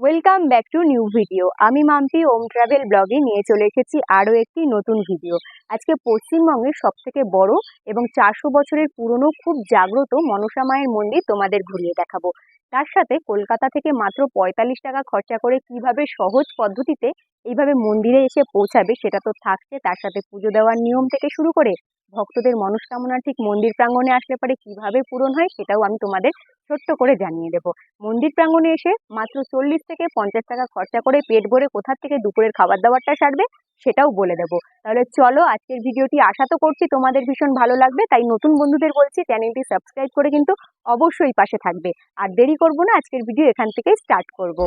Welcome back to new video আমি মাম্পি ওম travel ব্লগে নিয়ে চলে এসেছি আরও একটি নতুন ভিডিও আজকে পশ্চিমবঙ্গের সব থেকে বড় এবং চারশো বছরের পুরনো, খুব জাগ্রত মনসা মায়ের মন্দির তোমাদের ঘুরিয়ে দেখাবো। তার সাথে কলকাতা থেকে মাত্র পঁয়তাল্লিশ টাকা খরচা করে কীভাবে সহজ পদ্ধতিতে এইভাবে মন্দিরে এসে পৌঁছাবে সেটা তো থাকছে। তার সাথে পুজো দেওয়ার নিয়ম থেকে শুরু করে ভক্তদের মনস্কামনা ঠিক মন্দির প্রাঙ্গণে আসলে পরে কীভাবে পূরণ হয় সেটাও আমি তোমাদের ছোট্ট করে জানিয়ে দেবো। মন্দির প্রাঙ্গণে এসে মাত্র চল্লিশ থেকে পঞ্চাশ টাকা খরচা করে পেট ভরে কোথা থেকে দুপুরের খাবার দাবারটা সারবে সেটাও বলে দেবো। তাহলে চলো আজকের ভিডিওটি আশা তো করছি তোমাদের ভীষণ ভালো লাগবে, তাই নতুন বন্ধুদের বলছি চ্যানেলটি সাবস্ক্রাইব করে কিন্তু অবশ্যই পাশে থাকবে। আর দেরি করব না, আজকের ভিডিও এখান থেকেই স্টার্ট করব।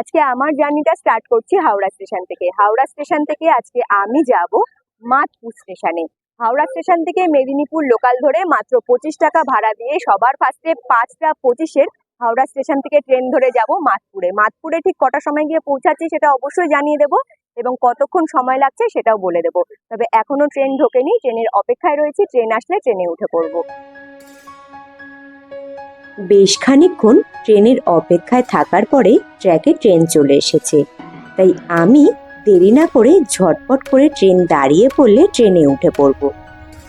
আজকে আমার জার্নিটা স্টার্ট করছি হাওড়া স্টেশন থেকে। হাওড়া স্টেশন থেকে আজকে আমি যাব মাতপুর স্টেশনে। হাওড়া স্টেশন থেকে মেদিনীপুর লোকাল ধরে মাত্র পঁচিশ টাকা ভাড়া দিয়ে সবার ফার্স্টে পাঁচটা পঁচিশের হাওড়া স্টেশন থেকে ট্রেন ধরে যাব মাতপুরে। মাতপুরে ঠিক কটার সময় গিয়ে পৌঁছাচ্ছি সেটা অবশ্যই জানিয়ে দেবো এবং কতক্ষণ সময় লাগছে সেটাও বলে দেবো। তবে এখনও ট্রেন ঢোকেনি ট্রেনের অপেক্ষায় রয়েছে ট্রেন আসলে ট্রেনে উঠে পড়ব। বেশ খানিকক্ষণ ট্রেনের অপেক্ষায় থাকার পরে ট্র্যাকে ট্রেন চলে এসেছে। তাই আমি দেরি না করে ঝটপট করে ট্রেন দাঁড়িয়ে পড়লে ট্রেনে উঠে পড়ব।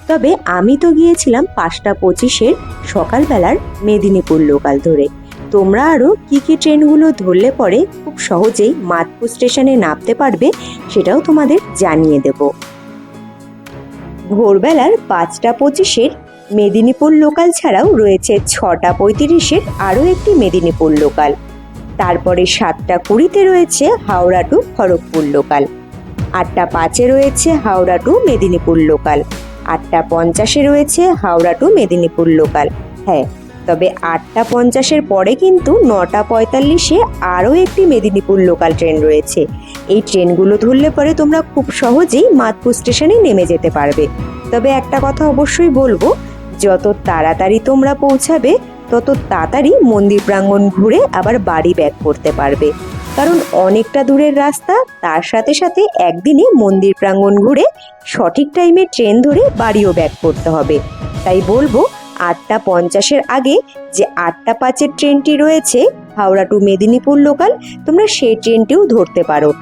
তবে আমি তো গিয়েছিলাম পাঁচটা পঁচিশের সকালবেলার মেদিনীপুর লোকাল ধরে। তোমরা আরও কী কী ট্রেনগুলো ধরলে পরে খুব সহজেই মাতপুর স্টেশনে নামতে পারবে সেটাও তোমাদের জানিয়ে দেব। ভোরবেলার পাঁচটা পঁচিশের মেদিনীপুর লোকাল ছাড়াও রয়েছে ছটা পঁয়ত্রিশের আরও একটি মেদিনীপুর লোকাল। তারপরে সাতটা কুড়িতে রয়েছে হাওড়া টু খড়গপুর লোকাল। আটটা পাঁচে রয়েছে হাওড়া টু মেদিনীপুর লোকাল। আটটা পঞ্চাশে রয়েছে হাওড়া টু মেদিনীপুর লোকাল। হ্যাঁ তবে আটটা পঞ্চাশের পরে কিন্তু নটা পঁয়তাল্লিশে আরও একটি মেদিনীপুর লোকাল ট্রেন রয়েছে। এই ট্রেনগুলো ধরলে পরে তোমরা খুব সহজেই মাতপুর স্টেশনে নেমে যেতে পারবে। তবে একটা কথা অবশ্যই বলব যত তাড়াতাড়ি তোমরা পৌঁছাবে, তত তাড়াতাড়ি মন্দির প্রাঙ্গণ ঘুরে আবার বাড়ি ব্যাক করতে পারবে। কারণ অনেকটা দূরের রাস্তা, তার সাথে সাথে একদিনে মন্দির প্রাঙ্গণ ঘুরে সঠিক টাইমে ট্রেন ধরে বাড়িও ব্যাক করতে হবে। তাই বলব, আটটা পঞ্চাশের আগে যে আটটা পাঁচের ট্রেনটি রয়েছে, হাওড়া টু মেদিনীপুর লোকাল তোমরা সেই ট্রেনটিও ধরতে পারো।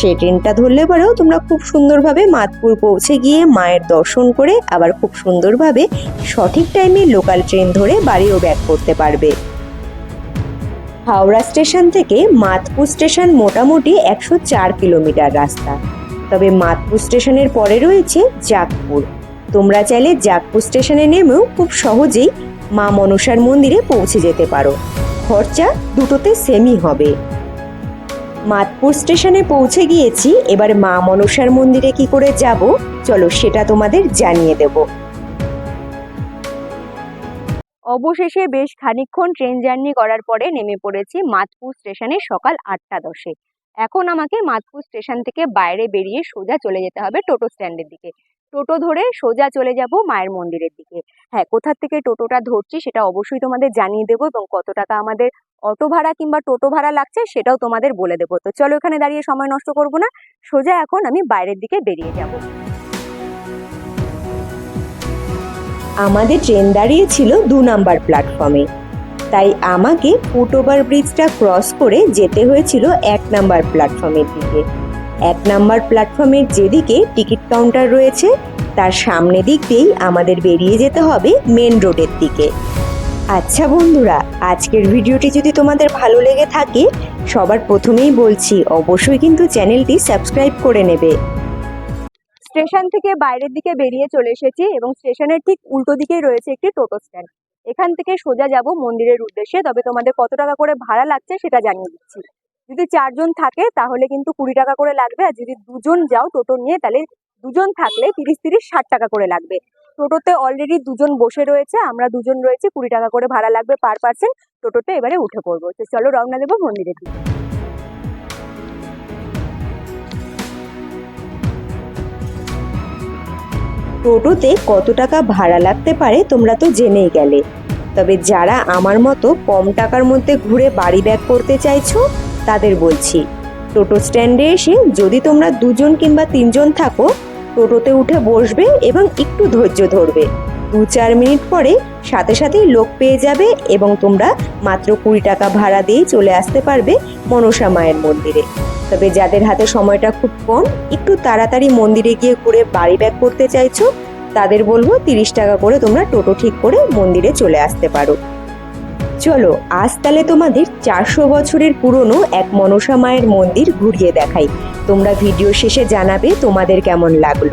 সেই ট্রেনটা ধরলে পরেও তোমরা খুব সুন্দরভাবে মাতপুর পৌঁছে গিয়ে মায়ের দর্শন করে আবার খুব সুন্দরভাবে সঠিক টাইমে লোকাল ট্রেন ধরে বাড়িও ব্যাক করতে পারবে। হাওড়া স্টেশন থেকে মাতপুর স্টেশন মোটামুটি একশো চার কিলোমিটার রাস্তা। তবে মাতপুর স্টেশনের পরে রয়েছে জাগপুর তোমরা চাইলে জাগপুর স্টেশনে নেমেও খুব সহজেই মা মনসার মন্দিরে পৌঁছে যেতে পারো। খরচা দুটোতে সেমই হবে। মাতপুর স্টেশনে পৌঁছে গিয়েছি। এবার মা মনসার মন্দিরে কি করে যাব, চলো সেটা তোমাদের জানিয়ে দেব। অবশেষে বেশ খানিক্ষণ ট্রেন জার্নি করার পরে নেমে পড়েছি মাতপুর স্টেশনে সকাল আটটা দশে। এখন আমাকে মাতপুর স্টেশন থেকে বাইরে বেরিয়ে সোজা চলে যেতে হবে টোটো স্ট্যান্ডের দিকে। টোটো ধরে সোজা চলে যাব মায়ের মন্দিরের দিকে। হ্যাঁ কোথার থেকে টোটোটা ধরছি সেটা অবশ্যই তোমাদের জানিয়ে দেবো এবং কত টাকা আমাদের অটো ভাড়া কিংবা টোটো ভাড়া লাগছে সেটাও তোমাদের বলে দেবো। তো চলো এখানে দাঁড়িয়ে সময় নষ্ট করব না, সোজা এখন আমি বাইরের দিকে বেরিয়ে যাব। আমাদের ট্রেন দাঁড়িয়েছিল দু নাম্বার প্ল্যাটফর্মে তাই আমাকে ফুট ওভার ব্রিজটা ক্রস করে যেতে হয়েছিল এক নাম্বার প্ল্যাটফর্মের দিকে। এক নাম্বার প্ল্যাটফর্মের যেদিকে টিকিট কাউন্টার রয়েছে, তার সামনে দিক দিয়েই আমাদের বেরিয়ে যেতে হবে মেন রোডের দিকে। আচ্ছা বন্ধুরা, আজকের ভিডিওটি যদি তোমাদের ভালো লেগে থাকে, সবার প্রথমেই বলছি, অবশ্যই কিন্তু চ্যানেলটি সাবস্ক্রাইব করে নেবে। স্টেশন থেকে বাইরের দিকে বেরিয়ে চলে এসেছি এবং স্টেশনের ঠিক উল্টো দিকেই রয়েছে একটি টোটো স্ট্যান্ড। এখান থেকে সোজা যাব মন্দিরের উদ্দেশ্যে, তবে তোমাদের কত টাকা করে ভাড়া লাগছে সেটা জানিয়ে দিচ্ছি। যদি চারজন থাকে, তাহলে কিন্তু কুড়ি টাকা করে লাগবে। আর যদি দুজন যাও টোটো নিয়ে, তাহলে দুজন থাকলে তিরিশ তিরিশ, ষাট টাকা করে লাগবে। টোটোতে অলরেডি দুজন বসে রয়েছে, আমরা দুজন রয়েছে, কুড়ি টাকা করে ভাড়া লাগবে পার পার্সন টোটোতে এবারে উঠে পড়ব। তো চলো রওনা দেবো মন্দিরের দিকে। টোটোতে কত টাকা ভাড়া লাগতে পারে তোমরা তো জেনেই গেলে। তবে যারা আমার মতো কম টাকার মধ্যে ঘুরে বাড়ি ব্যাক করতে চাইছো তাদের বলছি, টোটো স্ট্যান্ডে এসে যদি তোমরা দুজন কিংবা তিনজন থাকো, টোটোতে উঠে বসবে এবং একটু ধৈর্য ধরবে। দু চার মিনিট পরে সাথে সাথেই লোক পেয়ে যাবে এবং তোমরা মাত্র কুড়ি টাকা ভাড়া দিয়েই চলে আসতে পারবে মনসা মায়ের মন্দিরে। তবে যাদের হাতে সময়টা খুব কম, একটু তাড়াতাড়ি মন্দিরে গিয়ে ঘুরে বাড়ি ব্যাক করতে চাইছো, তাদের বলব তিরিশ টাকা করে তোমরা টোটো ঠিক করে মন্দিরে চলে আসতে পারো। চলো, আজ তাহলে তোমাদের চারশো বছরের পুরনো এক মনসা মায়ের মন্দির ঘুরিয়ে দেখাই। তোমরা ভিডিও শেষে জানাবে তোমাদের কেমন লাগল।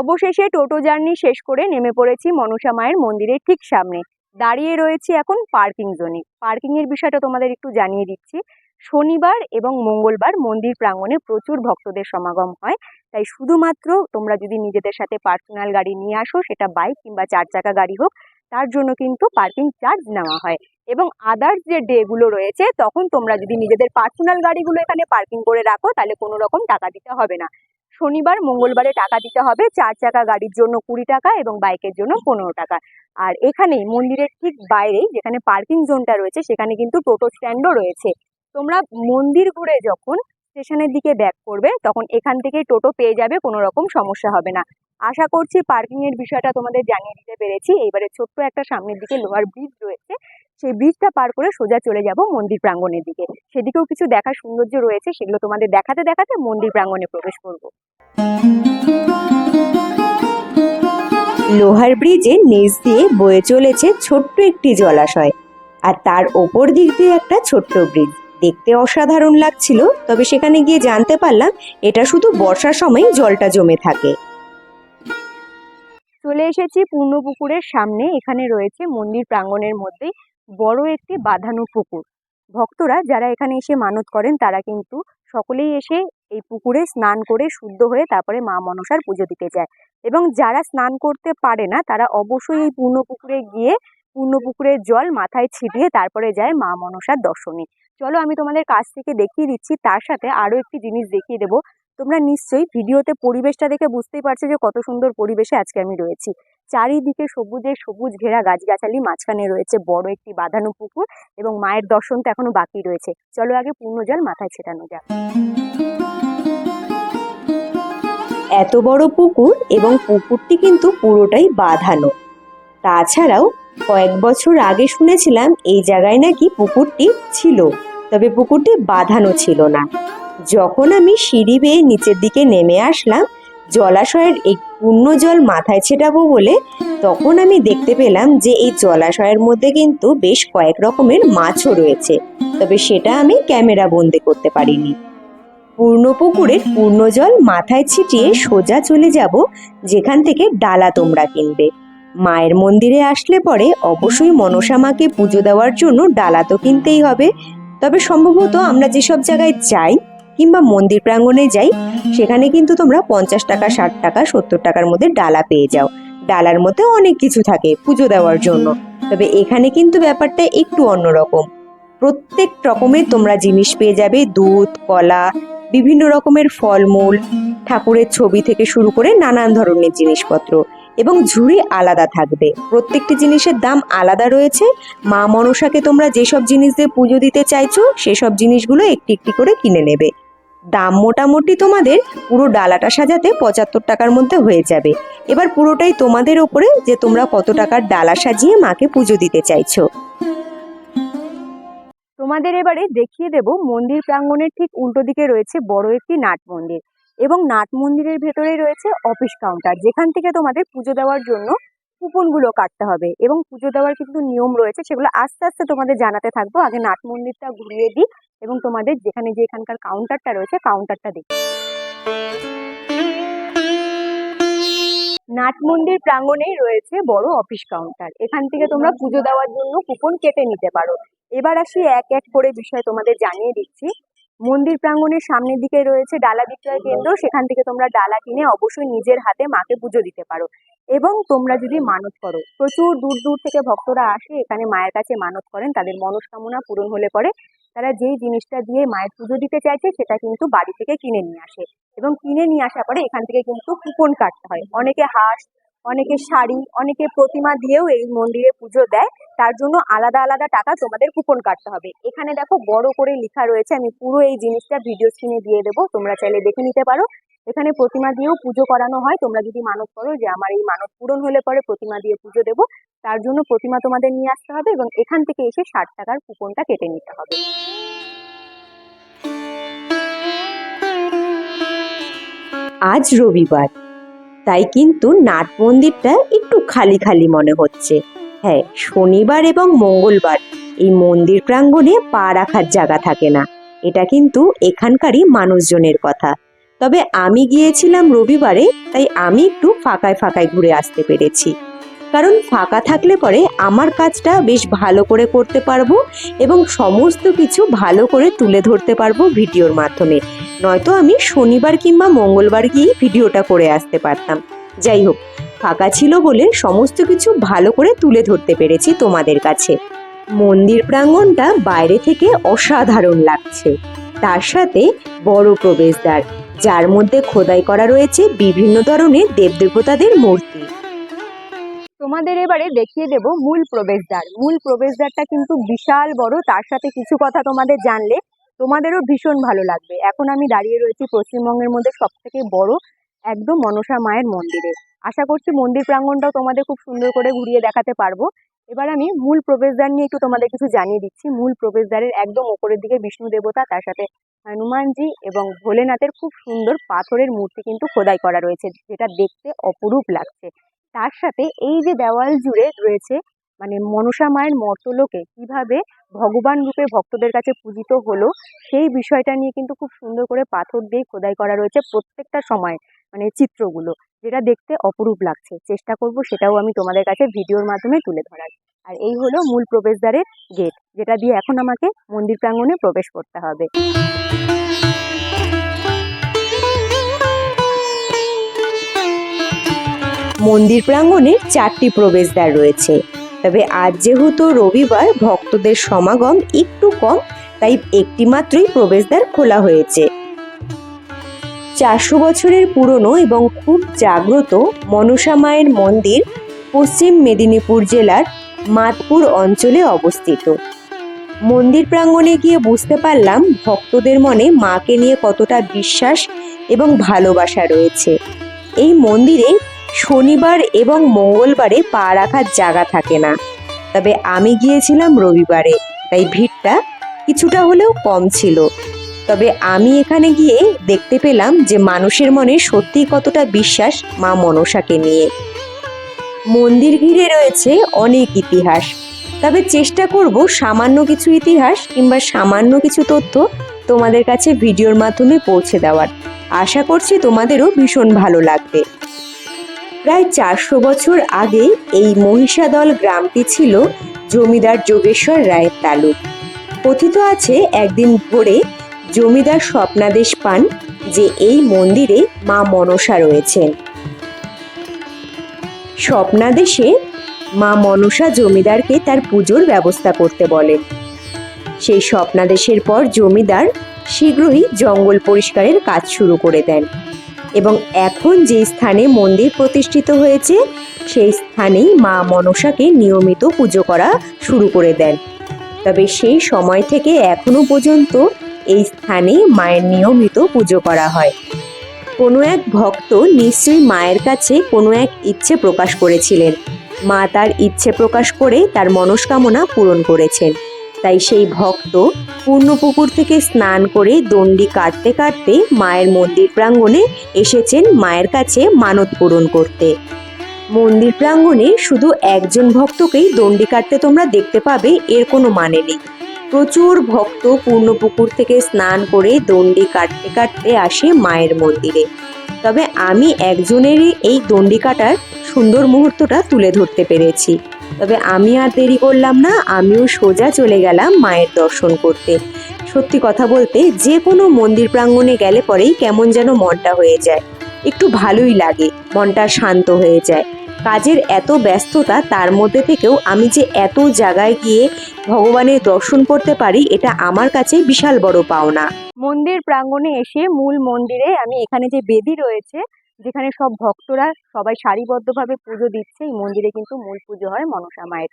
অবশেষে টোটো জার্নি শেষ করে নেমে পড়েছি মনসা মায়ের মন্দিরের ঠিক সামনে। দাঁড়িয়ে রয়েছি এখন পার্কিং জোনে। পার্কিং এর বিষয়টা তোমাদের একটু জানিয়ে দিচ্ছি। শনিবার এবং মঙ্গলবার মন্দির প্রাঙ্গণে প্রচুর ভক্তদের সমাগম হয়। তাই শুধুমাত্র তোমরা যদি নিজেদের সাথে পার্সোনাল গাড়ি নিয়ে আসো, সেটা বাইক কিংবা চার চাকা গাড়ি হোক তার জন্য কিন্তু পার্কিং চার্জ নেওয়া হয়। এবং আদার্স যে ডেগুলো রয়েছে, তখন তোমরা যদি নিজেদের পার্সোনাল গাড়িগুলো এখানে পার্কিং করে রাখো, তাহলে কোনো রকম টাকা দিতে হবে না। শনিবার, মঙ্গলবারে টাকা দিতে হবে, চার চাকা গাড়ির জন্য কুড়ি টাকা এবং বাইকের জন্য পনেরো টাকা। আর এখানেই, মন্দিরের ঠিক বাইরেই, যেখানে পার্কিং জোনটা রয়েছে, সেখানে কিন্তু টোটো স্ট্যান্ডও রয়েছে। তোমরা মন্দির ঘুরে যখন স্টেশনের দিকে ব্যাক করবে, তখন এখান থেকে টোটো পেয়ে যাবে, কোনো রকম সমস্যা হবে না। আশা করছি পার্কিং এর বিষয়টা তোমাদের জানিয়ে দিতে পেরেছি। এইবারে ছোট্ট একটা সামনের দিকে লোহার ব্রিজ রয়েছে। সেই ব্রিজটা পার করে সোজা চলে যাব মন্দির প্রাঙ্গণের দিকে। সেদিকেও কিছু দেখার সৌন্দর্য রয়েছে, সেগুলো তোমাদের দেখাতে দেখাতে মন্দির প্রাঙ্গণে প্রবেশ করব। লোহার ব্রিজের নিচ দিয়ে বয়ে চলেছে ছোট্ট একটি জলাশয়। আর তার ওপর দিক দিয়ে একটা ছোট্ট ব্রিজ দেখতে অসাধারণ লাগছিল, তবে সেখানে গিয়ে জানতে পারলাম, এটা শুধু বর্ষার সময় জলটা জমে থাকে। চলে এসেছি পূর্ণপুকুরের সামনে। এখানে রয়েছে মন্দির প্রাঙ্গণের মধ্যেই বড় একটি বাঁধানো পুকুর। ভক্তরা যারা এখানে এসে মানত করেন, তারা কিন্তু সকলেই এসে এই পুকুরে স্নান করে শুদ্ধ হয়ে তারপরে মা মনসার পুজো দিতে যায়। এবং যারা স্নান করতে পারে না, তারা অবশ্যই এই পূর্ণ পুকুরে গিয়ে পূর্ণ পুকুরের জল মাথায় ছিটিয়ে তারপরে যায় মা মনসার দর্শনে। চলো আমি তোমাদের কাছ থেকে দেখিয়ে দিচ্ছি, তার সাথে আরও একটি জিনিস দেখিয়ে দেবো। তোমরা নিশ্চয়ই ভিডিওতে পরিবেশটা দেখে বুঝতেই পারছ যে কত সুন্দর পরিবেশে আজকে আমি রয়েছি। চারিদিকে সবুজে সবুজ ঘেরা গাছগাছালি, মাঝখানে রয়েছে বড় একটি বাঁধানো পুকুর এবং মায়ের দর্শন তো এখনও বাকি রয়েছে। চলো আগে পূর্ণ জল মাথায় ছেটানো যাক। এত বড় পুকুর এবং পুকুরটি কিন্তু পুরোটাই বাঁধানো। তাছাড়াও কয়েক বছর আগে শুনেছিলাম এই জায়গায় নাকি পুকুরটি ছিল, তবে পুকুরটি বাঁধানো ছিল না। যখন আমি সিঁড়ি বেয়ে নিচের দিকে নেমে আসলাম, জলাশয়ের এই পূর্ণ জল মাথায় ছেটাবো বলে, তখন আমি দেখতে পেলাম যে এই জলাশয়ের মধ্যে কিন্তু বেশ কয়েক রকমের মাছও রয়েছে। তবে সেটা আমি ক্যামেরা বন্দি করতে পারিনি। পূর্ণ পুকুরের পূর্ণ জল মাথায় ছিটিয়ে সোজা চলে যাব, যেখান থেকে ডালা তোমরা কিনবে। মায়ের মন্দিরে আসলে পরে অবশ্যই মনসা মাকে পুজো দেওয়ার জন্য ডালা তো কিনতেই হবে। তবে সম্ভবত আমরা যেসব জায়গায় যাই কিংবা মন্দির প্রাঙ্গণে যাই, সেখানে কিন্তু তোমরা পঞ্চাশ টাকা, ষাট টাকা, সত্তর টাকার মধ্যে ডালা পেয়ে যাও। ডালার মধ্যে অনেক কিছু থাকে পুজো দেওয়ার জন্য। তবে এখানে কিন্তু ব্যাপারটা একটু অন্যরকম। প্রত্যেক রকমের তোমরা জিনিস পেয়ে যাবে, দুধ, কলা, বিভিন্ন রকমের ফলমূল, ঠাকুরের ছবি থেকে শুরু করে নানান ধরনের জিনিসপত্র এবং ঝুড়ি আলাদা থাকবে। প্রত্যেকটি জিনিসের দাম আলাদা রয়েছে। মা মনসাকে তোমরা যেসব জিনিস দিয়ে পুজো দিতে চাইছো, সেসব জিনিসগুলো একটি একটি করে কিনে নেবে। দাম মোটামুটি তোমাদের পুরো ডালাটা সাজাতে পঁচাত্তর টাকার মধ্যে হয়ে যাবে। এবার পুরোটাই তোমাদের ওপরে যে তোমরা কত টাকার ডালা সাজিয়ে মাকে পুজো দিতে চাইছো। তোমাদের এবারে দেখিয়ে দেব মন্দির প্রাঙ্গণের ঠিক উল্টো দিকে রয়েছে বড় একটি নাট মন্দির এবং নাট মন্দিরের ভেতরেই রয়েছে অফিস কাউন্টার, যেখান থেকে তোমাদের পুজো দেওয়ার জন্য কুপনগুলো কাটতে হবে এবং পুজো দেওয়ার কিন্তু নিয়ম রয়েছে সেগুলো আস্তে আস্তে তোমাদের জানাতে থাকব। আগে নাট মন্দিরটা ঘুরিয়ে দিই এবং তোমাদের যেখানে যে এখানকার কাউন্টারটা রয়েছে কাউন্টারটা দেখি নাট মন্দির রয়েছে বড় অফিস কাউন্টার এখান থেকে তোমরা পুজো দেওয়ার জন্য কুপন কেটে নিতে পারো। এবার আসি এক এক করে বিষয় তোমাদের জানিয়ে দিচ্ছি। মন্দির প্রাঙ্গণের সামনের দিকে রয়েছে ডালা বিক্রয় কেন্দ্র। সেখান থেকে তোমরা ডালা কিনে অবশ্যই নিজের হাতে মাকে পুজো দিতে পারো। এবং তোমরা যদি মানত করো, প্রচুর দূর দূর থেকে ভক্তরা আসে, এখানে মায়ের কাছে মানত করেন, তাদের মনস্কামনা পূরণ হলে পরে তারা যেই জিনিসটা দিয়ে মায়ের পুজো দিতে চাইছে, সেটা কিন্তু বাড়ি থেকে কিনে নিয়ে আসে। এবং কিনে নিয়ে আসার পরে এখান থেকে কিন্তু কুপন কাটতে হয়। অনেকে হাঁস, অনেকে শাড়ি, অনেকে প্রতিমা দিয়েও এই মন্দিরে পুজো দেয়। তার জন্য আলাদা আলাদা টাকা তোমাদের কুপন কাটতে হবে। এখানে দেখো বড় করে লেখা রয়েছে, আমি পুরো এই জিনিসটা ভিডিও স্ক্রিনে দিয়ে দেবো। তোমরা চাইলে দেখে নিতে পারো। এখানে প্রতিমা দিয়েও পুজো করানো হয়। তোমরা যদি মানত করো যে, আমার এই মানত পূরণ হলে পরে প্রতিমা দিয়ে পুজো দেবো। তার জন্য প্রতিমা তোমাদের নিয়ে আসতে হবে এবং এখান থেকে এসে ষাট টাকার কুপনটা কেটে নিতে হবে। আজ রবিবার, তাই কিন্তু নাট মন্দিরটা একটু খালি খালি মনে হচ্ছে। হ্যাঁ শনিবার এবং মঙ্গলবার এই মন্দির প্রাঙ্গণে পা রাখার জায়গা থাকে না। এটা কিন্তু এখানকারই মানুষজনের কথা। তবে আমি গিয়েছিলাম রবিবারে, তাই আমি একটু ফাঁকায় ফাঁকায় ঘুরে আসতে পেরেছি। কারণ ফাঁকা থাকলে পরে আমার কাজটা বেশ ভালো করে করতে পারব এবং সমস্ত কিছু ভালো করে তুলে ধরতে পারব ভিডিওর মাধ্যমে। নয়তো আমি শনিবার কিংবা মঙ্গলবার গিয়ে ভিডিওটা করে আসতে পারতাম। যাই হোক, ফাঁকা ছিল বলে সমস্ত কিছু ভালো করে তুলে ধরতে পেরেছি তোমাদের কাছে। মন্দির প্রাঙ্গণটা বাইরে থেকে অসাধারণ লাগছে। তার সাথে বড় প্রবেশদ্বার, যার মধ্যে খোদাই করা রয়েছে বিভিন্ন ধরনের দেবদেবতাদের মূর্তি। তোমাদের এবারে দেখিয়ে দেব মূল প্রবেশদ্বার। মূল প্রবেশদ্বারটা কিন্তু বিশাল বড়, তার সাথে কিছু কথা তোমাদের জানলে তোমাদেরও ভীষণ ভালো লাগবে। এখন আমি দাঁড়িয়ে রয়েছি পশ্চিমবঙ্গের মধ্যে সব থেকে বড় একদম মনসা মায়ের মন্দিরে। আশা করছি মন্দির প্রাঙ্গণটাও তোমাদের খুব সুন্দর করে ঘুরিয়ে দেখাতে পারব। এবার আমি মূল প্রবেশদ্বার নিয়ে একটু তোমাদের কিছু জানিয়ে দিচ্ছি। মূল প্রবেশদ্বারের একদম ওপরের দিকে বিষ্ণু দেবতা, তার সাথে হনুমানজি এবং ভোলেনাথের খুব সুন্দর পাথরের মূর্তি কিন্তু খোদাই করা রয়েছে, যেটা দেখতে অপরূপ লাগছে। তার সাথে এই যে দেওয়াল জুড়ে রয়েছে মানে মনসা মায়ের মর্তলোকে কীভাবে ভগবান রূপে ভক্তদের কাছে পূজিত হলো, সেই বিষয়টা নিয়ে কিন্তু খুব সুন্দর করে পাথর দিয়ে খোদাই করা রয়েছে প্রত্যেকটা সময় মানে চিত্রগুলো, যেটা দেখতে অপরূপ লাগছে। চেষ্টা করব সেটাও আমি তোমাদের কাছে ভিডিওর মাধ্যমে তুলে ধরার। আর এই হলো মূল প্রবেশদ্বারের গেট যেটা দিয়ে এখন আমাকে মন্দির প্রাঙ্গণে প্রবেশ করতে হবে। মন্দির প্রাঙ্গণে চারটি প্রবেশদ্বার রয়েছে। তবে আজ যেহেতু রবিবার, ভক্তদের সমাগম একটু কম, তাই একটি মাত্রই প্রবেশদ্বার খোলা হয়েছে। চারশো বছরের পুরনো এবং খুব জাগ্রত মনসা মায়ের মন্দির পশ্চিম মেদিনীপুর জেলার মাতপুর অঞ্চলে অবস্থিত। মন্দির প্রাঙ্গণে গিয়ে বুঝতে পারলাম ভক্তদের মনে মাকে নিয়ে কতটা বিশ্বাস এবং ভালোবাসা রয়েছে। এই মন্দিরে শনিবার এবং মঙ্গলবারে পা রাখার জায়গা থাকে না। তবে আমি গিয়েছিলাম রবিবারে, তাই ভিড়টা কিছুটা হলেও কম ছিল। তবে আমি এখানে গিয়ে দেখতে পেলাম যে মানুষের মনে সত্যিই কতটা বিশ্বাস মা মনসাকে নিয়ে। মন্দির ঘিরে রয়েছে অনেক ইতিহাস। তবে চেষ্টা করব সামান্য কিছু ইতিহাস কিংবা সামান্য কিছু তথ্য তোমাদের কাছে ভিডিওর মাধ্যমে পৌঁছে দেওয়ার। আশা করছি তোমাদেরও ভীষণ ভালো লাগবে। প্রায় চারশো বছর আগে এই মহিষাদল গ্রামটি ছিল জমিদার যোগেশ্বর রায়ের তালুক। কথিত আছে, একদিন ভোরে জমিদার স্বপ্নাদেশ পান যে এই মন্দিরে মা মনসা রয়েছেন। স্বপ্নাদেশে মা মনসা জমিদারকে তার পুজোর ব্যবস্থা করতে বলেন। সেই স্বপ্নাদেশের পর জমিদার শীঘ্রই জঙ্গল পরিষ্কারের কাজ শুরু করে দেন। এবং এখন যে স্থানে মন্দির প্রতিষ্ঠিত হয়েছে, সেই স্থানেই মা মনসাকে নিয়মিত পুজো করা শুরু করে দেন। তবে সেই সময় থেকে এখনও পর্যন্ত এই স্থানে মায়ের নিয়মিত পুজো করা হয়। কোনো এক ভক্ত নিশ্চয়ই মায়ের কাছে কোনো এক ইচ্ছে প্রকাশ করেছিলেন। মা তার ইচ্ছে প্রকাশ করে তার মনস্কামনা পূরণ করেছেন। তাই সেই ভক্ত পূর্ণপুকুর থেকে স্নান করে দণ্ডি কাটতে কাটতে মায়ের মন্দির প্রাঙ্গণে এসেছেন মায়ের কাছে মানত পূরণ করতে। মন্দির প্রাঙ্গণে শুধু একজন ভক্তকেই দণ্ডি কাটতে তোমরা দেখতে পাবে, এর কোনো মানে নেই। প্রচুর ভক্ত পূর্ণপুকুর থেকে স্নান করে দণ্ডি কাটতে কাটতে আসে মায়ের মন্দিরে। তবে আমি একজনেরই এই দণ্ডি কাটার সুন্দর মুহূর্তটা তুলে ধরতে পেরেছি। তবে আমি আর দেরি করলাম না, আমিও সোজা চলে গেলাম মায়ের দর্শন করতে। সত্যি কথা বলতে, যে কোনো মন্দির প্রাঙ্গণে গেলে পরেই কেমন যেন মনটা হয়ে যায়। একটু ভালোই লাগে, মনটা শান্ত হয়ে যায়। কাজের এত ব্যস্ততা, তার মধ্যে থেকেও আমি যে এত জায়গায় গিয়ে ভগবানের দর্শন করতে পারি, এটা আমার কাছে বিশাল বড় পাওনা। মন্দির প্রাঙ্গণে এসে মূল মন্দিরে আমি এখানে যে বেদি রয়েছে, যেখানে সব ভক্তরা সবাই সারিবদ্ধভাবে পুজো দিচ্ছে, এই মন্দিরে কিন্তু মূল পুজো হয় মনসা মায়ের।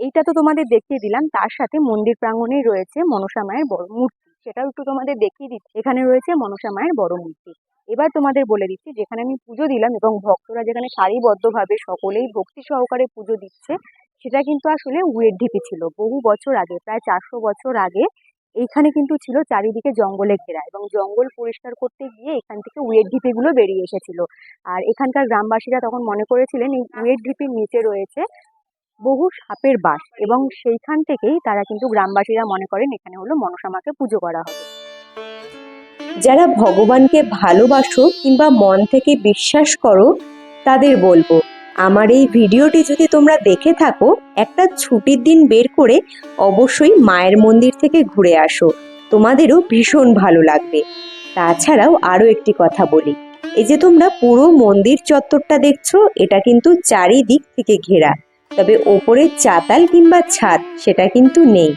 এইটা তো তোমাদের দেখিয়ে দিলাম, তার সাথে মন্দির প্রাঙ্গণেই রয়েছে মনসা মায়ের বড় মূর্তি। সেটাও একটু তোমাদের দেখিয়ে দিচ্ছি, এখানে রয়েছে মনসা মায়ের বড় মূর্তি। এবার তোমাদের বলে দিচ্ছি, যেখানে আমি পুজো দিলাম এবং ভক্তরা যেখানে সারিবদ্ধভাবে সকলেই ভক্তি সহকারে পুজো দিচ্ছে, সেটা কিন্তু আসলে উয়ের ঢিপি ছিল। বহু বছর আগে, প্রায় চারশো বছর আগে এইখানে কিন্তু ছিল চারিদিকে জঙ্গলে ঘেরা এবং জঙ্গল পরিষ্কার করতে গিয়ে এখান থেকে উয়ের ঢিপিগুলো বেরিয়ে এসেছিল। আর এখানকার গ্রামবাসীরা তখন মনে করেছিলেন, এই উয়ের ঢিপির নিচে রয়েছে বহু সাপের বাস এবং সেইখান থেকেই তারা কিন্তু গ্রামবাসীরা মনে করেন এখানে হলো মনসা মাকে পুজো করা হবে। যারা ভগবানকে ভালোবাসো কিংবা মন থেকে বিশ্বাস করো, তাদের বলব, আমার এই ভিডিওটি যদি তোমরা দেখে থাকো, একটা ছুটির দিন বের করে অবশ্যই মায়ের মন্দির থেকে ঘুরে আসো। তোমাদেরও ভীষণ ভালো লাগবে। তাছাড়াও আরও একটি কথা বলি, এই যে তোমরা পুরো মন্দির চত্বরটা দেখছ, এটা কিন্তু চারিদিক থেকে ঘেরা। তবে ওপরের চাতাল কিংবা ছাদ, সেটা কিন্তু নেই।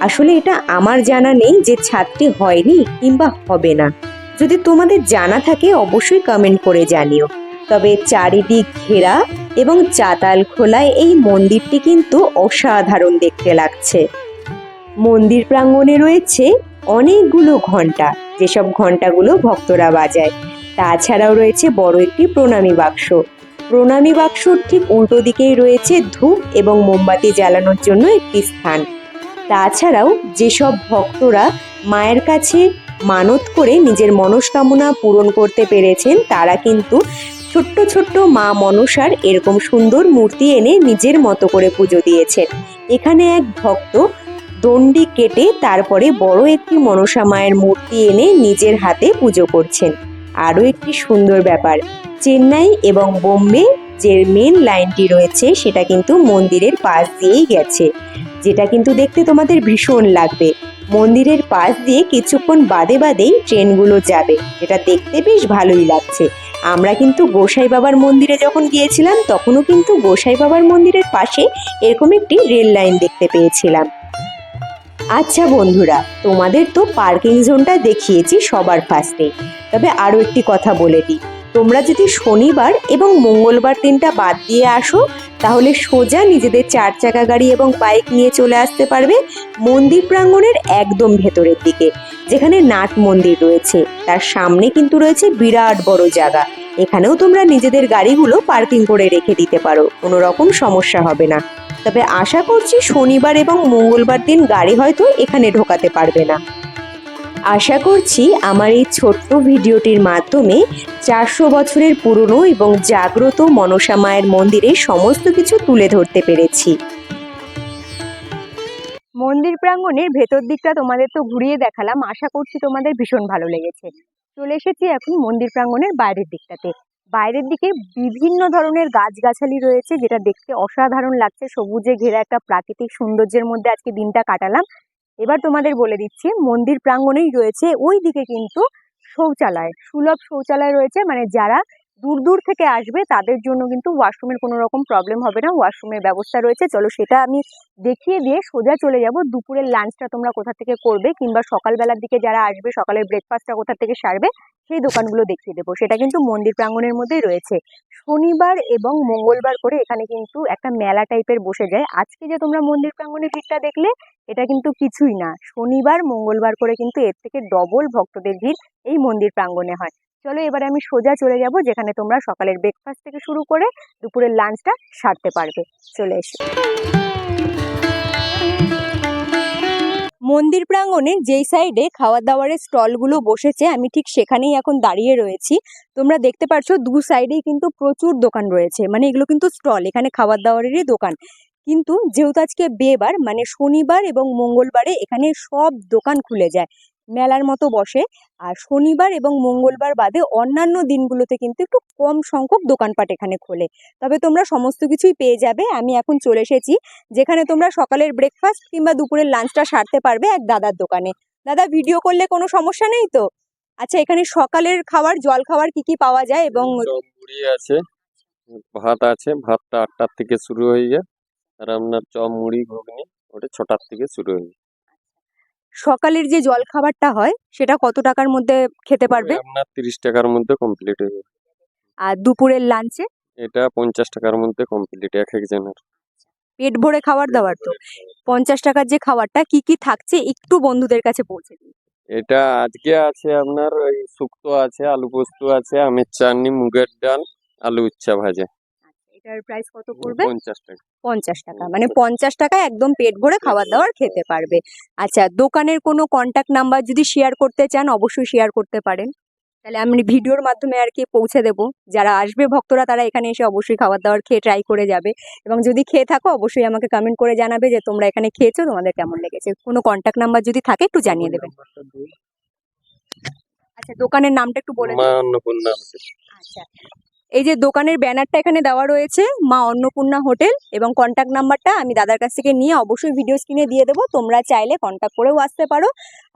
আসলে এটা আমার জানা নেই যে ছাদটি হয়নি কিংবা হবে না। যদি তোমাদের জানা থাকে, অবশ্যই কমেন্ট করে জানিও। তবে চারিদিক ঘেরা এবং চাতাল খোলায় এই মন্দিরটি কিন্তু অসাধারণ দেখতে লাগছে। মন্দির প্রাঙ্গণে রয়েছে অনেকগুলো ঘণ্টা যেসব ঘন্টাগুলো ভক্তরা বাজায়। তাছাড়াও রয়েছে বড় একটি প্রণামী বাক্স। প্রণামী বাক্সর ঠিক উল্টো দিকেই রয়েছে ধূপ এবং মোমবাতি জ্বালানোর জন্য একটি স্থান। তাছাড়াও যেসব ভক্তরা মায়ের কাছে মানত করে নিজের মনস্কামনা পূরণ করতে পেরেছেন, তারা কিন্তু ছোট্ট ছোট্ট মা মনসার এরকম সুন্দর মূর্তি এনে নিজের মতো করে পুজো দিয়েছেন। এখানে এক ভক্ত দণ্ডি কেটে তারপরে বড় একটি মনসা মায়ের মূর্তি এনে নিজের হাতে পুজো করছেন। আরও একটি সুন্দর ব্যাপার, চেন্নাই এবং বোম্বে যে মেন লাইনটি রয়েছে, সেটা কিন্তু মন্দিরের পাশ দিয়েই গেছে। যেটা কিন্তু দেখতে তোমাদের ভীষণ লাগবে। মন্দিরের পাশ দিয়ে কিছুক্ষণ বাদে বাদেই ট্রেনগুলো যাবে। যেটা দেখতে বেশ ভালোই লাগছে। আমরা কিন্তু গোসাই বাবার মন্দিরে যখন গিয়েছিলাম, তখনও কিন্তু গোসাই বাবার মন্দিরের পাশে এরকম একটি রেল লাইন দেখতে পেয়েছিলাম। আচ্ছা বন্ধুরা, তোমাদের তো পার্কিং জোনটা দেখিয়েছি সবার ফার্স্টে তবে আরও একটি কথা বলে দিই। তোমরা যদি শনিবার এবং মঙ্গলবার দিনটা বাদ দিয়ে আসো, তাহলে সোজা নিজেদের চার চাকা গাড়ি এবং বাইক নিয়ে চলে আসতে পারবে মন্দির প্রাঙ্গণের একদম ভেতরের দিকে, যেখানে নাট মন্দির রয়েছে। তার সামনে কিন্তু রয়েছে বিরাট বড় জায়গা। এখানেও তোমরা নিজেদের গাড়িগুলো পার্কিং করে রেখে দিতে পারো, কোনো রকম সমস্যা হবে না। তবে আশা করছি শনিবার এবং মঙ্গলবার দিন গাড়ি হয়তো এখানে ঢোকাতে পারবে না। আশা করছি আমার এই ছোট্ট ভিডিওটির মাধ্যমে চারশো বছরের পুরনো এবং জাগ্রত মনসা মায়ের মন্দিরে সমস্ত কিছু তুলে ধরতে পেরেছি। মন্দির প্রাঙ্গণের ভেতর দিকটা তোমাদের তো ঘুরিয়ে দেখালাম, আশা করছি তোমাদের ভীষণ ভালো লেগেছে। চলে এসেছি এখন মন্দির প্রাঙ্গণের বাইরের দিকটাতে। বাইরের দিকে বিভিন্ন ধরনের গাছগাছালি রয়েছে, যেটা দেখতে অসাধারণ লাগছে। সবুজে ঘেরা একটা প্রাকৃতিক সৌন্দর্যের মধ্যে আজকে দিনটা কাটালাম। এবার তোমাদের বলে দিচ্ছি, মন্দির প্রাঙ্গণেই রয়েছে ওই দিকে কিন্তু শৌচালয়, সুলভ শৌচালয় রয়েছে মানে যারা দূর দূর থেকে আসবে, তাদের জন্য কিন্তু ওয়াশরুমের কোনো রকম প্রবলেম হবে না। ওয়াশরুমের ব্যবস্থা রয়েছে। চলো সেটা আমি দেখিয়ে দিয়ে সোজা চলে যাব। দুপুরের লাঞ্চটা তোমরা কোথা থেকে করবে কিংবা সকালবেলার দিকে যারা আসবে, সকালের ব্রেকফাস্টটা কোথা থেকে সারবে, সেই দোকানগুলো দেখিয়ে দেবো। সেটা কিন্তু মন্দির প্রাঙ্গণের মধ্যেই রয়েছে। শনিবার এবং মঙ্গলবার করে এখানে কিন্তু একটা মেলা টাইপের বসে যায়। আজকে যে তোমরা মন্দির প্রাঙ্গণের ভিড়টা দেখলে, এটা কিন্তু কিছুই না। শনিবার, মঙ্গলবার করে কিন্তু এর থেকে ডবল ভক্তদের ভিড় এই মন্দির প্রাঙ্গণে হয়। চলো এবারে আমি সোজা চলে যাব, যেখানে তোমরা সকালের ব্রেকফাস্ট থেকে শুরু করে দুপুরের লাঞ্চটা সারতে পারবে। চলে এসো। মন্দির প্রাঙ্গণে যেই সাইডে খাওয়ার দাওয়ারের স্টলগুলো বসেছে, আমি ঠিক সেখানেই এখন দাঁড়িয়ে রয়েছি। তোমরা দেখতে পাচ্ছ দু সাইডেই কিন্তু প্রচুর দোকান রয়েছে মানে এগুলো কিন্তু স্টল এখানে খাবার দাওয়ারেরই দোকান। কিন্তু যেহেতু আজকে বেবার মানে শনিবার এবং মঙ্গলবারে এখানে সব দোকান খুলে যায়। মেলার মতো বসে। আর শনিবার এবং মঙ্গলবার বাদে অন্যান্য দিনগুলোতে কিন্তু একটু কম সংখ্যক দোকানপাট এখানে খোলে। তবে তোমরা সমস্ত কিছুই পেয়ে যাবে। আমি এখন চলে এসেছি, যেখানে তোমরা সকালের ব্রেকফাস্ট কিংবা দুপুরের লাঞ্চটা সারতে পারবে এক দাদার দোকানে। দাদা ভিডিও করলে কোনো সমস্যা নেই তো? আচ্ছা এখানে সকালের খাবার, জল খাবার কি কি পাওয়া যায় এবং আছে, ভাত আছে, ভাতটা আটটার থেকে শুরু হয়ে যায়। আর আপনার চপ, মুড়ি, ঘুগনি, ওটা ছটার থেকে শুরু হয়ে যায়। সকালের যে জল খাবারটা হয় সেটা কত টাকার মধ্যে খেতে পারবে? আপনার তিরিশ টাকার মধ্যে কমপ্লিট হয়ে যাবে। আর দুপুরের লাঞ্চে এটা পঞ্চাশ টাকার মধ্যে কমপ্লিট এক একজনের পেট ভরে খাবার দাবার তো। পঞ্চাশ টাকার যে খাবারটা কি কি থাকছে একটু বন্ধুদের কাছে পৌঁছে দিন। এটা আজকে আছে আপনার ওই শুক্তো আছে আলু পোস্ত আছে আমের চাটনি মুগের ডাল আলু উচ্চা ভাজা। এটার প্রাইস কত পড়বে? পঞ্চাশ টাকা। পঞ্চাশ টাকা মানে পঞ্চাশ টাকায় একদম পেট ভরে খাবার দাবার খেতে পারবে। আচ্ছা দোকানের কোনো কন্ট্যাক্ট নাম্বার যদি শেয়ার করতে চান অবশ্যই শেয়ার করতে পারেন। তাহলে আমি ভিডিওর মাধ্যমে আর কি পৌঁছে দেবো। যারা আসবে ভক্তরা তারা এখানে এসে অবশ্যই খাবার দাবার খেয়ে ট্রাই করে যাবে। এবং যদি খেয়ে থাকো অবশ্যই আমাকে কমেন্ট করে জানাবে যে তোমরা এখানে খেয়েছো তোমাদের কেমন লেগেছে। কোনো কন্ট্যাক্ট নাম্বার যদি থাকে একটু জানিয়ে দেবে আচ্ছা দোকানের নামটা একটু বলে আচ্ছা। এই যে দোকানের ব্যানারটা এখানে দেওয়া রয়েছে, মা অন্নপূর্ণা হোটেল এবং কন্ট্যাক্ট নাম্বারটা আমি দাদার কাছ থেকে নিয়ে অবশ্যই ভিডিও স্ক্রিনে দিয়ে দেবো। তোমরা চাইলে কন্ট্যাক্ট করেও আসতে পারো।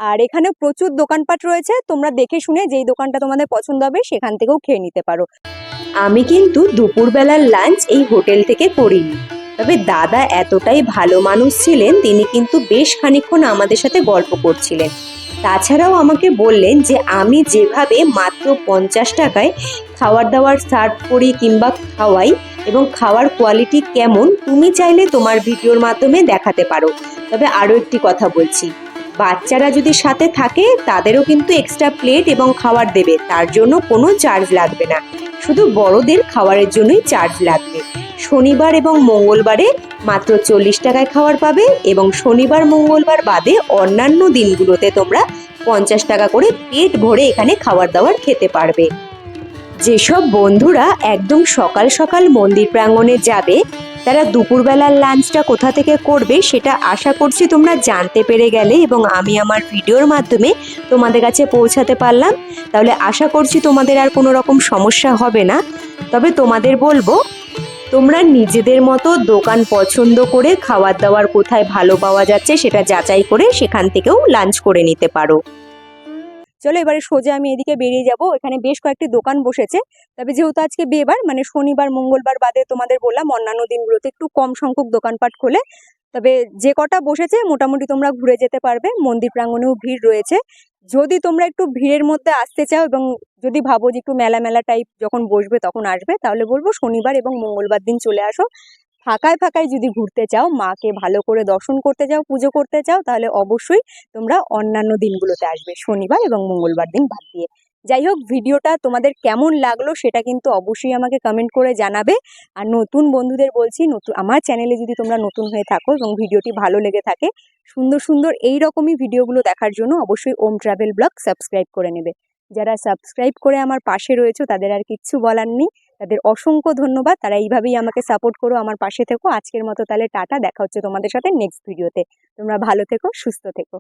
আর এখানে প্রচুর দোকানপাট রয়েছে, তোমরা দেখে শুনে যেই দোকানটা তোমাদের পছন্দ হবে সেখান থেকেও খেয়ে নিতে পারো। আমি কিন্তু দুপুরবেলার লাঞ্চ এই হোটেল থেকে করিনি। তবে দাদা এতটাই ভালো মানুষ ছিলেন, তিনি কিন্তু বেশ খানিকক্ষণ আমাদের সাথে গল্প করছিলেন। তাছাড়াও আমাকে বললেন যে আমি যেভাবে মাত্র পঞ্চাশ টাকায় খাওয়ার দাওয়ার সার্ভ করি কিংবা খাওয়াই এবং খাওয়ার কোয়ালিটি কেমন, তুমি চাইলে তোমার ভিডিওর মাধ্যমে দেখাতে পারো। তবে আরও একটি কথা বলছি, বাচ্চারা যদি সাথে থাকে, তাদেরও কিন্তু এক্সট্রা প্লেট এবং খাবার দেবে, তার জন্য কোনো চার্জ লাগবে না। শুধু বড়দের খাবারের জন্যই চার্জ লাগবে। শনিবার এবং মঙ্গলবারে মাত্র চল্লিশ টাকায় খাবার পাবে এবং শনিবার, মঙ্গলবার বাদে অন্যান্য দিনগুলোতে তোমরা পঞ্চাশ টাকা করে পেট ভরে এখানে খাবার দাবার খেতে পারবে। যেসব বন্ধুরা একদম সকাল সকাল মন্দির প্রাঙ্গণে যাবে, তারা দুপুরবেলার লাঞ্চটা কোথা থেকে করবে সেটা আশা করছি তোমরা জানতে পেরে গেলে এবং আমি আমার ভিডিওর মাধ্যমে তোমাদের কাছে পৌঁছাতে পারলাম। তাহলে আশা করছি তোমাদের আর কোনো রকম সমস্যা হবে না। তবে তোমাদের বলব তোমরা নিজেদের মতো দোকান পছন্দ করে খাবার দাবার কোথায় ভালো পাওয়া যাচ্ছে সেটা যাচাই করে সেখান থেকেও লাঞ্চ করে নিতে পারো। চলো এবারে সোজা আমি এদিকে বেরিয়ে যাব। এখানে বেশ কয়েকটি দোকান বসেছে। তবে যেহেতু আজকে বিয়েবার মানে শনিবার, মঙ্গলবার বাদে তোমাদের বললাম, অন্যান্য দিনগুলোতে একটু কম সংখ্যক দোকানপাট খোলে। তবে যে কটা বসেছে, মোটামুটি তোমরা ঘুরে যেতে পারবে। মন্দির প্রাঙ্গণেও ভিড় রয়েছে। যদি তোমরা একটু ভিড়ের মধ্যে আসতে চাও এবং যদি ভাবো যে একটু মেলা মেলা টাইপ যখন বসবে তখন আসবে, তাহলে বলব শনিবার এবং মঙ্গলবার দিন চলে আসো। ফাঁকায় ফাঁকায় যদি ঘুরতে চাও, মাকে ভালো করে দর্শন করতে চাও পুজো করতে চাও, তাহলে অবশ্যই তোমরা অন্যান্য দিনগুলোতে আসবে, শনিবার এবং মঙ্গলবার দিন বাদ দিয়ে। যাই হোক, ভিডিওটা তোমাদের কেমন লাগল সেটা কিন্তু অবশ্যই আমাকে কমেন্ট করে জানাবে। আর নতুন বন্ধুদের বলছি নতুন আমার চ্যানেলে যদি তোমরা নতুন হয়ে থাকো এবং ভিডিওটি ভালো লেগে থাকে, সুন্দর সুন্দর এই রকমই ভিডিওগুলো দেখার জন্য অবশ্যই ওম ট্রাভেল ব্লগ সাবস্ক্রাইব করে নেবে। যারা সাবস্ক্রাইব করে আমার পাশে রয়েছে, তাদের আর কিচ্ছু বলার নেই। তাদের অসংখ্য ধন্যবাদ। তারা এইভাবেই আমাকে সাপোর্ট করো, আমার পাশে থেকো। আজকের মতো তাহলে টাটা, দেখা হচ্ছে তোমাদের সাথে নেক্সট ভিডিওতে। তোমরা ভালো থেকো, সুস্থ থেকো।